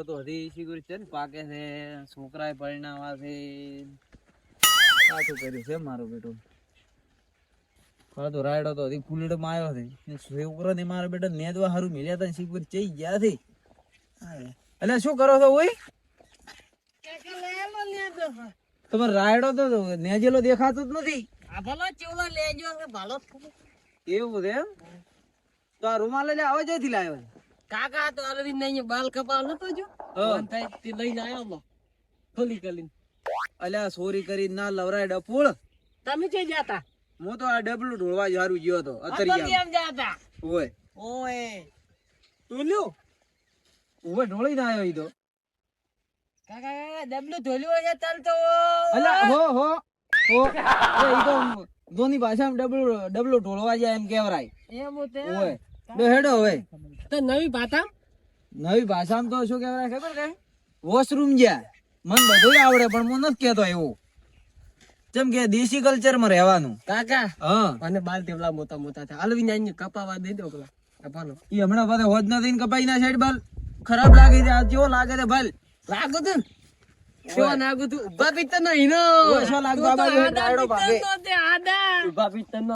રાયડો તો હજી શીખરી છે ને પાકે છે છોકરાએ પરિણાવા છે. સાચું કર્યું છે મારો બેટો. તો રાયડો તો હજી ફૂલડમાં આવ્યો છે. છોકરો ને મારો બેટો નેદવા હારું મિલ્યા હતા શીખર ચઈ ગયા છે. એટલે શું કરો છો ઓય? તમારે રાયડો તો નેજેલો દેખાતો જ નથી. એવું છે એમ? તો આ રૂમાલ લઈને આવા જઈથી લાવ્યો છે? કાકા તો અરવિંદ ને બાલ કપાવ નતો જો. તે લઈને આવ્યો ખોલી કરીને અલ્યા સોરી કરી ના લવરાય ડફોળ. તમે જે જાતા? હું તો આ ડબલું ઢોળવા જ હારું ગયો હતો અત્યારે કેમ જાતા? ઓય. ઓએ તુલ્યું ઓય ઢોળી ના આવ્યો ઈ તો. કાકા કાકા ડબલું ઢોલ્યું હશે તલ તો. અલ્યા હો હો. હો. એ ઈ તો દોની ભાષામાં ડબલું ડબલું ઢોળવા જાય એમ કેવરાય એમ હોતે ઓય. બે હેડો હવે. તો નવી ભાષા? નવી ભાષામાં તો શું કહેવાય ખબર કે વોશરૂમ જ્યાં મને બધું આવડે પણ હું નથી કહેતો એવું. જેમ કે દેશી કલ્ચરમાં રહેવાનું. કાકા હા. અને બાલ તેવલા મોટા મોટા થાય. અરવિંદ ને કપાવા દઈ દો પેલા. કપાનો ઈ હમણાં પાછા હોજ નથી કપાઈ ના સાઈડ બાલ. ખરાબ લાગે છે આ કેવો લાગે છે ભાઈ. લાગો તું શું નાગુ તું ઊભા પીતર નો હીનો. ઓછો શું લાગુ તું તો બાબા જેવો આદા ડાયડો ભાગે. પીતર નો તે આદા. ઊભા પીતર નો.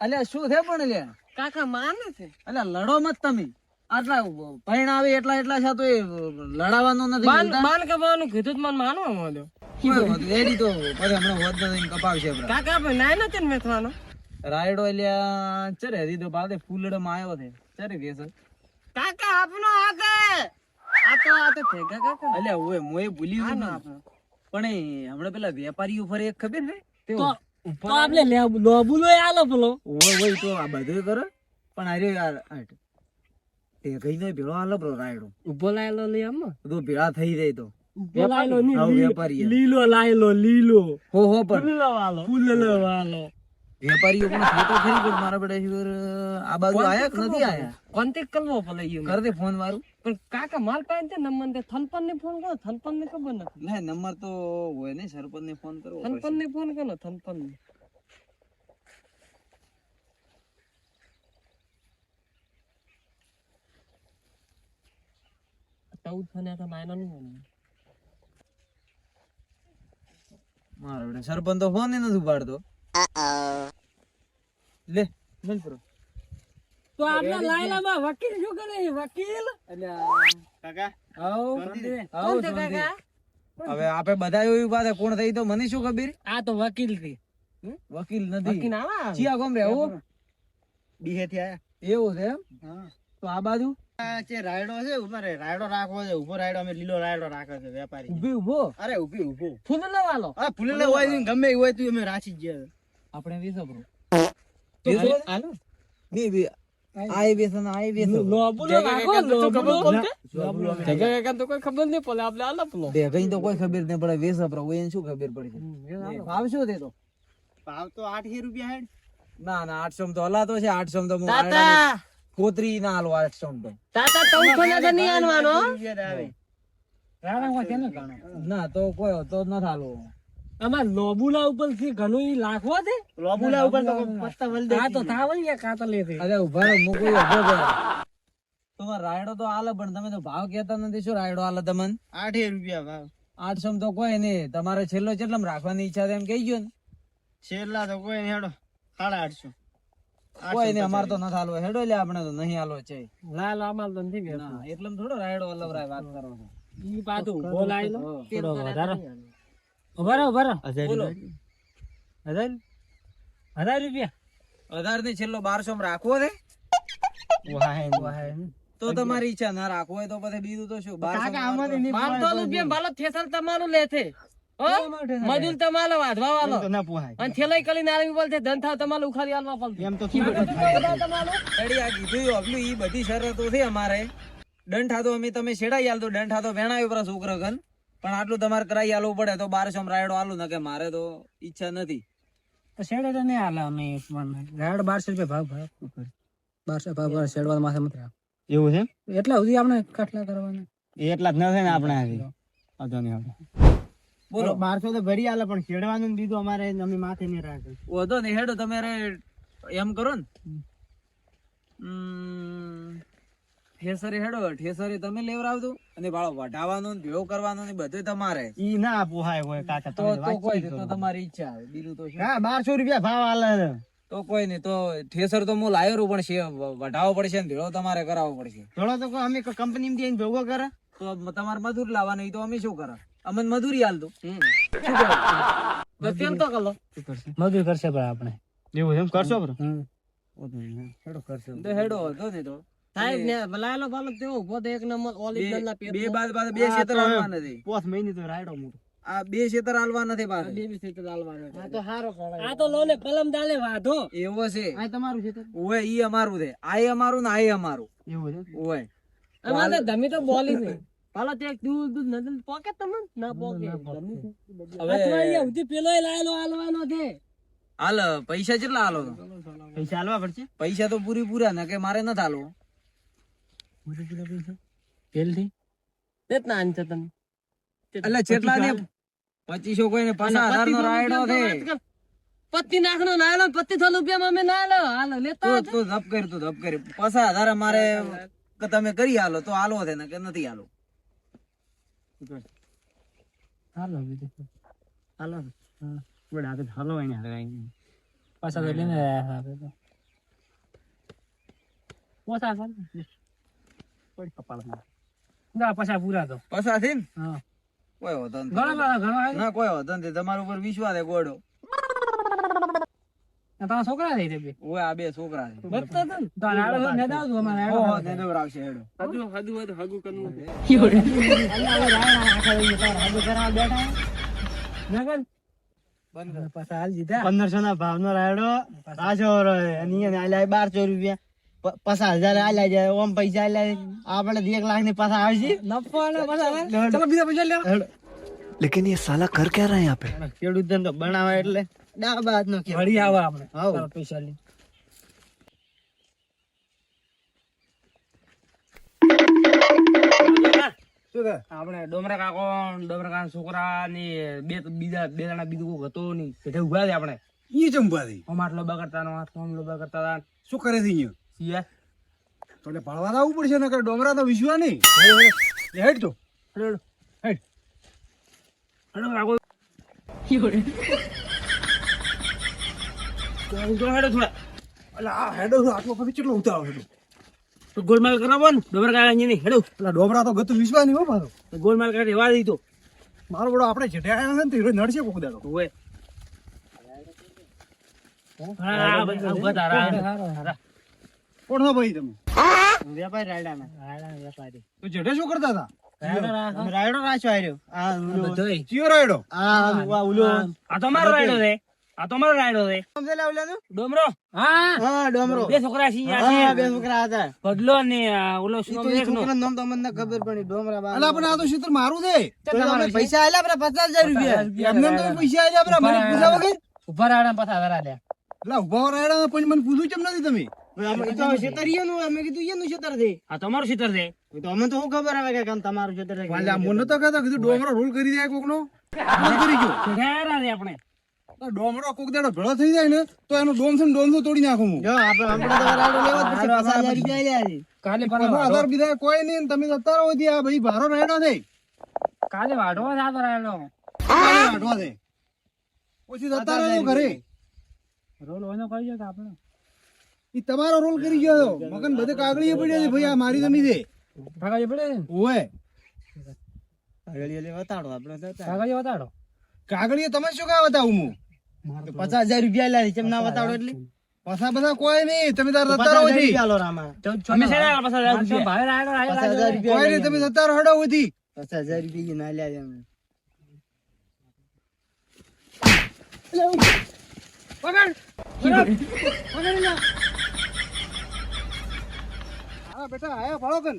અલ્યા શું છે પણ લ્યા કાકા માને છે? અલ્યા લડો મત તમે. આટલા પૈણ આવે એટલા એટલા છે તો એ લડાવાનો નથી માન કપાવાનું કીધું મને માનવા માંડ્યો. એડી તો પછી હમણાં હોજ નથી કપાવશે કાકા પણ નાય નથી મેથવાનો રાયડો અલ્યા ચરે હજી તો પાદે ફૂલડો માં આવ્યો છે. ચરે વેસલ કાકા આપનો આકે આ તો આ તો ભેગા કાકા. અલ્યા ઓય મોય ભૂલી ગયો. પણ એ હમણાં પેલા વેપારીઓ ફરે એક ખબર ને તો તો આપણે લોબુલો આલો પેલો ઓય ઓય તો આ બધું કરે. પણ અરે યાર. તે કઈ નો ભેળો આલો બ્રો રાયડો. ઊભો લાયેલો લઈ આમ. બધું ભેળા થઈ જાય તો. લી-. લીલો લાયલો લીલો. હો હો પણ. ફૂલ વાલો વેપારીઓ પણ છે તો ખરી પણ મારા બેટા શિવર આ બાજુ આયા કે નથી આયા? કોન્ટેક્ટ કરવો પડે ઈ કર દે ફોન મારું. પણ કાકા માલ પાસે છે નંબર? તે થનપન ને ફોન કરો. થનપન ને ખબર નથી. ના નંબર તો હોય ને સરપંચ ને ફોન કરો. થનપન ને ફોન કરો થનપન ને ચૌદ ફોન તો માયનો નહીં મારા બેટા સરપંચ તો ફોન નથી ઉપાડતો. લે તો આપણે લાયલામાં વકીલ શું કરે? વકીલ? કાકા આવો આવો કોણ કાકા? હવે આપે બધા એવું પાસે કોણ થઈ તો મને શું ખબર? આ તો વકીલથી વકીલ નથી. વકીલ આવા ચિયા કોમ રહેવું બીહે થી આયા. એવું છે એમ? હા. તો આ બાજુ? આ જે રાયડો છે ઉપર રાયડો રાખવો છે ઊભો રાયડો અમે લીલો રાયડો રાખે છે વેપારી. ઊભી ઊભો અરે ઊભી ઊભો ફૂલ વાલો. આ ફૂલ હોય ગમે એ હોય તું અમે રાખી જ જાય આપણે વીસો ખબર નહીં પડે આપણે આલો પેલો. કઈ તો કોઈ ખબર નહીં પડે વેસો બ્રો એને શું ખબર પડશે ભાવ શું છે તો ભાવ તો આઠ રૂપિયા હેડ. ના ના આઠસો તો હલાતો છે આઠસો તો કોતરી ના હાલો આઠસો તો. તાતા ને નહીં આનવાનો ના તો કોઈ તો ન હાલો આમાં લોબુલા ઉપરથી ઘણું ઈ લાખવો છે લોબુલા ઉપર તો પત્તા વલ દે આ તો થાવલ ને કાતા લે દે. અરે ઊભા રહો મૂકું ઊભો કર તમારે રાયડો તો આલે પણ તમે તો ભાવ કહેતા નથી. શું રાયડો આલે તમન? આઠે રૂપિયા ભાવ. આઠસો તો કોઈ નહીં. તમારે છેલ્લો કેટલામ રાખવાની ઈચ્છા છે એમ કહી ગયો ને. છેલ્લા તો કોઈ નહીં હેડો. સાડા આઠસો. કોઈ નહીં અમાર તો નથી હાલવો. હેડો લે આપણે તો નહીં હાલવો છે. લાલ અમાર તો નથી બેસતું. એટલે થોડો રાયડો અલવરાય વાત કરો છો. ઈ પાછું બોલાય લો. વધારે. ઊભા ઊભા રહો. હજાર? હજાર? રૂપિયા? અઢારની છેલ્લો બારસો રાખવો છે? તો તમારી ઈચ્છા ના રાખવો હોય તો પછી બીજું તો શું? બારસો રૂપિયા ભાલો તમારું લે છે. મજૂર તમારો વાઢવા વાળો. તો અને થેલાઈ ધન થાવ તમારું ઉખાડી આલવા પડશે. એમ તો થોડું આ કીધું અગલું ઈ બધી શરતો છે અમારે. દંઠા તો અમે તમે છેડાઈ આલ તો દંઠા તો વેણાવી પર છોકરો કન પણ આટલું તમારે કરાવી આલવું પડે તો બારસો માં રાયડો આલું ને કે મારે તો ઈચ્છા નથી. શેડે તો નહીં આલે અમે રાયડો બારસો રૂપિયા ભાવ ભાવ. બારસો ભાવ ભાવ શેડવા માથે મત રાખ. એવું છે? એટલા સુધી આપણે કાટલા કરવાના. એટલા જ ન થાય ને આપણે આથી વાંધો નહીં આપણે બોલો. બારસો તો ભરી આલે પણ છેડવાનું ને બીજું અમારે અમે માથે નહીં રાખે. વધો ને હેડો તમારે એમ કરો ને. હમ, ઠેસરે હેડો ઠેસરી તમે લેવરાવજો. અને બાળો વઢાવાનો ને ભેળો કરવાનો ને બધું તમારે. ઈ ના પોહાય હોય કાકા તો તો કોઈ તો તમારી. ઈચ્છા આવે. બીજું તો હા બારસો રૂપિયા ભાવ આલે તો કોઈ નહીં તો ઠેસર તો હું લાયો પણ છે. વઢાવવો પડશે ને ભેળો તમારે કરાવવો પડશે. ભેળો તો અમે કંપની માં જઈને ભેગો કરે? તો તમારે મજૂર લાવવાની તો અમે શું કરે? અમને મજૂરી હાલ દો. તેમ તો કલો મજૂર કરશે પણ આપણે. એવું એમ કરશો બ્રો? હેડો કરશે. હેડો હતો ને તો. સાહેબ ને લાયેલો બાલો તેવો ઊભો તો એક નંબર ઓરિજિનલ ના બે બાદ બાદ બે ક્ષેત્ર હાલવા નથી. પોત મહિની તો રાયડો મોટો આ બે ક્ષેત્ર હાલવા નથી બાર આ તો હારો આ તો લોને કલમ દાલે વાધો. એવો છે. આ તમારું છે ઓય ઈ અમારું છે. આ અમારું ને આ અમારું. એવું છે? ઓય. અમાર તો ધમી તો બોલી નહીં પાલા તે દૂધ દૂધ નદલ પોકે તમને? ના પોકે. હવે એ ઉધી પેલો લાયેલો હાલવાનો છે. હાલ પૈસા કેટલા હાલો? પૈસા હાલવા પડશે? પૈસા તો પૂરી પૂરા ના કે મારે નથી હાલવો. કેટલા આન છે તમે. એટલે જેટલા ને પચીસો કોઈ ને પચાસ હજાર નો રાયડો છે? પત્તી નાખનો નાયલો પત્તી થો રૂપિયા અમે નાયલો હાલો લેતા તો તો ધપ કરી તો ધપ કરી. પચાસ હજાર અમારે તમે કરી હાલો તો હાલો છે ને કે નથી હાલો હાલો. હાલો બડા આગળ હાલો એને હરાય પાછા તો લઈને આવ્યા હતા તો. પોસા સર પડી કપાળમાં. ના પાછા પૂરા તો. પચાસથી હા. કોઈ વધો ઘણા ઘણા ના કોઈ વધો નથી. તમારા ઉપર વિશ્વાસ ગોડો. આ છોકરા થઈ બે. ઓય આ બે છોકરા છે. બચતા હતા ને. તો આ ને દાવ તું અમારે હો, હો, ને દવરાવશે હેડો. હજુ હજુ હોય તો હગું કરવું પાછા હાલ જીધા પંદરસો ના ભાવ નો રાયડો પાછો અહીંયા આલ્યા બારસો રૂપિયા. પ- પચાસ હજાર આલ્યા જાય ઓમ પૈસા આલ્યા આપણે એક લાખની પાછા આવશે નફો બીજા પૈસા લે. લેકિન એ સાલા કર ક્યાં રહ્યા આપે? ખેડૂત ધંધો બનાવે એટલે. ડાબા હાથ નો વળી આવે આપણે. હા પૈસા લઈ આપણે ડોમરા કાકો ડોમરા કાકા છોકરા ની બે બીજા બે જણા બીજું કોક હતો ની ભેટે ઊભા છે આપણે. ઈ જ ઊભા છે આમ કરતા બગડતા આટલો આમ કરતા શું કરે છે અહીંયા? સિયા તો એટલે ભણવા તો આવવું પડશે ને ડોમરા તો વિશ્વા નહીં. હેડ તો. હેડ હેડ હેડો. યોડે હેડો હેડો થોડા. એટલે આ હેડો તો આટલો પછી કેટલો ઉતારો હેડો તો? ગોલમાલ કરાવો ને ડોમરા કાકા અહીંયા નહીં હેડો. એટલે ડોમરા તો ગતું વિશ્વા નહીં હો મારો. તો ગોલમાલ કાઢે રહેવા દીધો મારો બડો આપણે જેઠે આવ્યા છે ને તો નડશે કોક દાડો. હોય. હા હા બધા ઊભા તારા હારા કોણ છો ભાઈ તમે? વેપારી રાયડા ના તો જડે શું કરતા હતા? રાયડો રાખ્યો આર્યો આ ઉલો. બધોય ચિયો રાયડો? આ આ ઉલો. આ તો મારો રાયડો છે. આ તો મારો રાયડો છે. સમજેલા ઓલાનું? ડોમરો? હા. હા ડોમરો. બે છોકરા છે હા બે છોકરા હતા. ભડલો ને ઓલો શું નામ એકનો? છોકરાનું નામ તમને ખબર પડી ડોમરા બા અલા પણ આ તો શીતર મારું છે. તો પૈસા આલ્યા બરા 50000 રૂપિયા. એમને તો પૈસા આલ્યા બરા મને પૂછ્યા વગર ઊભા રાડા પાછા વરા લે એટલે ઊભા રાડા પણ મને પૂછ્યું કેમ નથી તમે? અમે તો ખેતર ઈયાનું, અમે કીધું ઈયાનું ખેતર છે. આ તમારું ક્ષેત્ર તો અમને તો શું ખબર આવે કે કામ તમારું ખેતર છે કે એટલે આ મને તો કહેતા કીધું ડોમરો રોલ કરી દે કોકનો. રોલ કરી ગયો. ઘેરા છે આપણે. તો ડોમરો કોક દાડો ભેળો થઈ જાય ને તો એનો ડોમ છે ને ડોમ તો તોડી નાખું હું. જો આપણે આપણે તો રાયડો લેવો જ પડશે પચાસ હજાર રૂપિયા આલ્યા છે. કાલે પચાસ બીજા કોઈ નહીં તમે જતા રહો ત્યાં આ ભાઈ ભારો રાયડો છે કાલે વાઢો છે આ કાલે વાઢવા દે પછી જતા રહો ઘરે. રોલ હોય તો કરી જાય આપણે. ઈ તમારો રોલ કરી ગયો મગન બધે કાગળીએ પડ્યા છે ભાઈ આ મારી જમી છે. કાગળીએ પડે ઓય. કાગળીએ લે વતાડો આપણે તો હતા. કાગળિયો કાગળીએ તમે શું કામ બતાવું હું? પચાસ હજાર રૂપિયા લાવી કેમ ના વતાડો એટલે? પાછા બધા કોઈ નહીં તમે તાર રામા. છે ને ભાવે પચાસ રાયડો હજાર રૂપિયા કોઈ નહીં તમે જતા રહો હડો થી પચાસ હજાર રૂપિયા ના આલ્યા છે અમે. હા બેટા આયા ફાળો કન.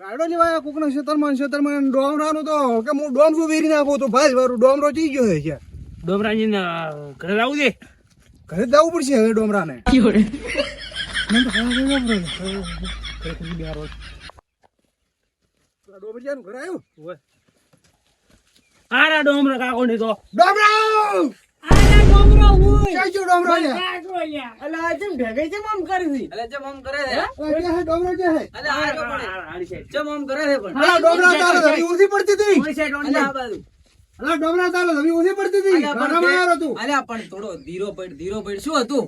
રાયડો લેવા આયા કોકના ક્ષેત્રમાં ને ડોમ ડોમરાનું તો કે હું ડોમ શું વેરી નાખો તો? ભાઈ મારું ડોમરો ચી ગયો છે યાર ડોમરાજી ને ઘરે આવું છે? ઘરે દાવું જવું પડશે હવે ડોમરાને. ડોમરિયાનું ઘર આવ્યું આરા ડોમરા કાકો ની તો. ડોમરા આરા ડોમરો હું ગયો ડોમરો યાર? અલા આ જેમ ભેગઈ જેમ આમ કરી. અલે છે અલા, હે ડોમરો ક્યાં હે અલે આ રહ્યો પણ. ચમ આમ કરે છે પણ અલા ડોમરા તારે ધમી ઊંધી પડતી હતી ઓલી side, ઓલી આ બાજુ. અલા ડોમરા તારે ધમી ઊંધી પડતી હતી ઘરમાં આવ્યો તું અલે પણ થોડો ધીરો પડ ધીરો પડ શું હતું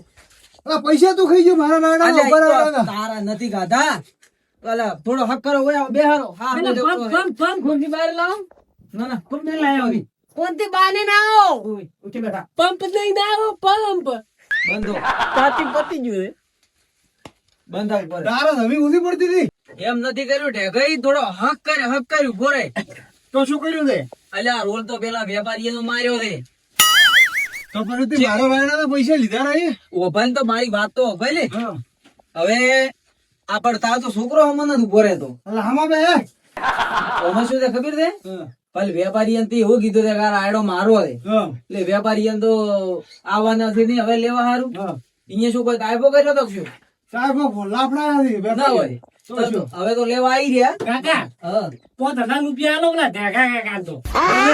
અલા પૈસા તું ખાઈ ગયો મારા તો. તારા નથી ગાધા અલે થોડો હક કરો ઓય આવો, બેહારો હા પેલા બોલો, પંપ, બોલો. પંપ, પંપ, બહાર લાવો. ના ના પંપ નહીં બાને ના આવો. પંપ આવો, પંપ. બંધો. તાતી પતી ગયું છે. બંધા તારા નવી ઉધી પડતી હતી. એમ નથી કર્યું ઢેગઈ થોડો હક કરે હક કર્યું ગોરે તો શું કર્યું તે? અલે આ રોલ તો પેલા વેપારીએ તો માર્યો છે તો પણ તે મારા વાયરના પૈસા લીધા નહીં ઓભાન તો મારી વાત તો ભલે લે. હા. હવે આ પણ તાર તો છોકરો હમણાં જ ઊભો રહેતો. અલા હામાં બે ઓમાં શું છે ખબર છે પણ વેપારી અંતે એવું કીધું કે આ મારો છે. એટલે વેપારી તો આવવાના છે નહીં હવે લેવા સારું અહીંયા શું કોઈ કાયદો કર્યો તો શું? ના હવે તો લેવા આવી રહ્યા. કાકા, હા. પાંચ હજાર રૂપિયા આલો ને? ઢેકા કાકા તો.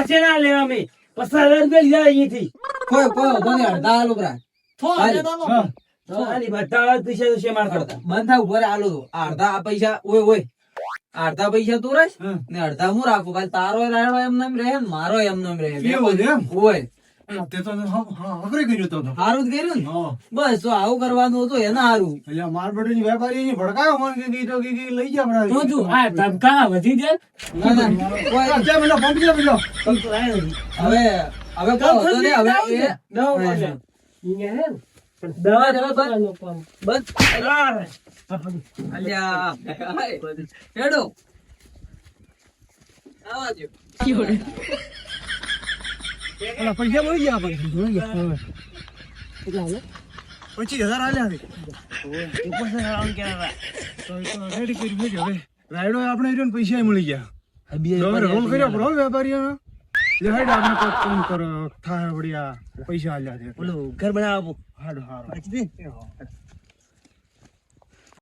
શેના લેવા મેં? પચાસ હજાર રૂપિયા લીધા અહીંથી. કોઈ કોઈ કોને અડધા આલો. હા. બધા થાય ઘરે આલો અડધા પૈસા ઓય ઓય. અડધા પૈસા તું રહીશ. ને અડધા હું રાખું. કાલે તારો રાયડો એમ રહે ને મારો એમ રહે. એવું છે એમ? ઓય તે તો હા હા કર્યું તો તો. જ કર્યું ને? બસ તો આવું કરવાનું હતું એના સારું એટલે માર બેટું વેપારી ની ભડકાયો મને કે કીધું કે કે લઈ જા બરાબર. તો જો, આ ધમકા વધી જાય. ના ના. જા પંપ જા તો. હવે હવે હતો દવા દવા પંપ. બસ. અલ્યા. હેડો આવા દ્યો. પેલા પૈસા મળી ગયા આપણે મળી ગયા હવે. પચીસ હજાર કરી હવે. રાયડો આપણે રહ્યો પૈસા મળી ગયા રોલ કર્યો હો વેપારીઓનો. આપણે કોક કરો પૈસા છે ઓલું ઘર બનાવો હાડો હારો